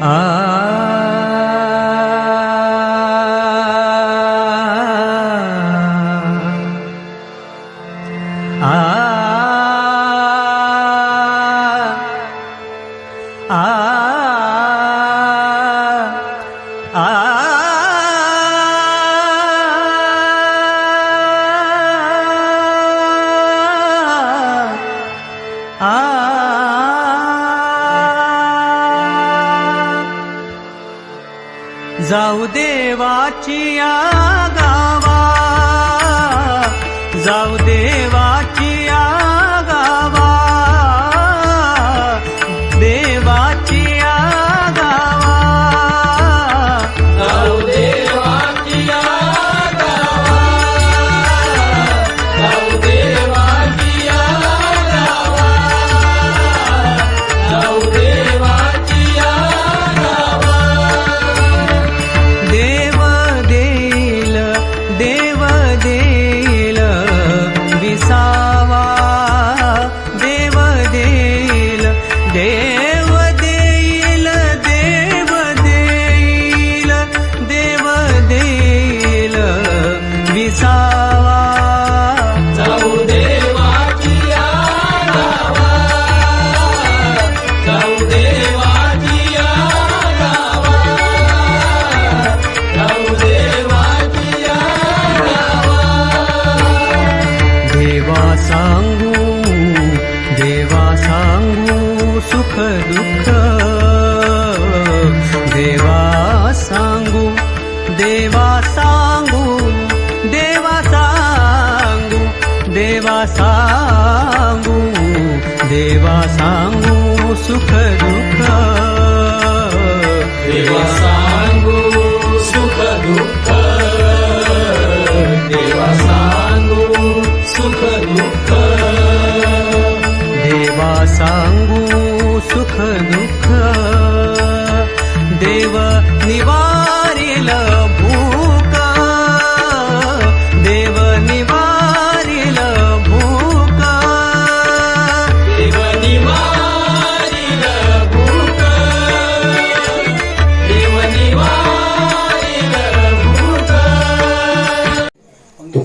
Ah. जाऊ देवाची या गावा जाऊ देवाची दुःख देवा सांगू देवा सांगू देवा सांगू देवा सांगू देवा सांगू सुख दुःख देवा सांगू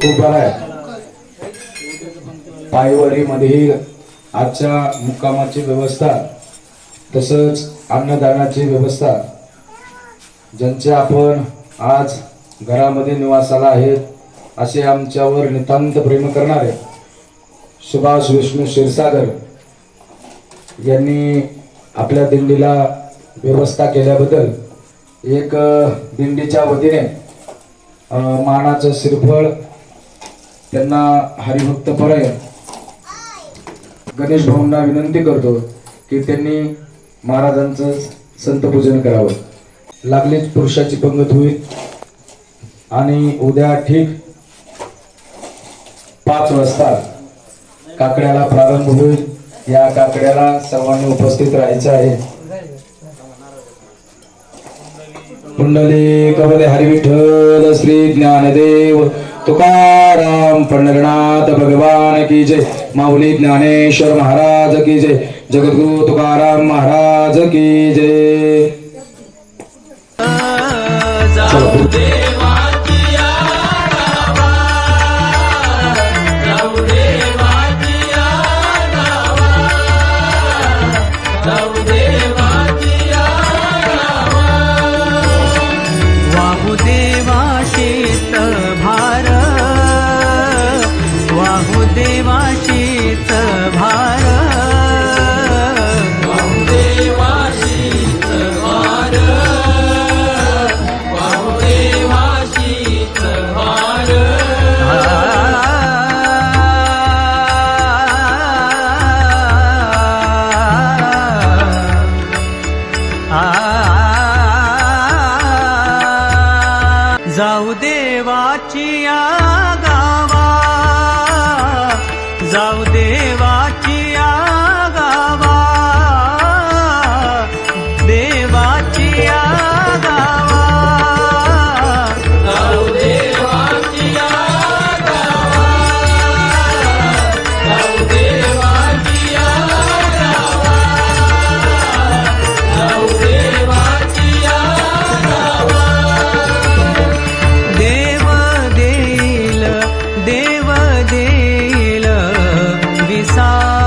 तुकोबाराय पायवाडीमधील आजच्या मुक्कामाची व्यवस्था तसंच अन्नदानाची व्यवस्था ज्यांचे आपण आज घरामध्ये निवासाला आहेत असे आमच्यावर नितांत प्रेम करणारे सुभाष विष्णू क्षीरसागर यांनी आपल्या दिंडीला व्यवस्था केल्याबद्दल एक दिंडीच्या वतीने मानाचं श्रीफळ त्यांना हरिभक्त पराय गणेश भाऊंना विनंती करतो की त्यांनी महाराजांचं संत पूजन करावं. लागलीच पुरुषाची पंगत होईल आणि उद्या ठीक पाच वाजता काकड्याला प्रारंभ होईल. या काकड्याला सर्वांनी उपस्थित राहायचं आहे. कुंडली कवले हरिविठ्ठल श्री ज्ञानदेव. तुकाराम पंढरनाथ भगवान की जय माऊली ज्ञानेश्वर महाराज की जय जगद्गुरु तुकाराम महाराज की जय. विसा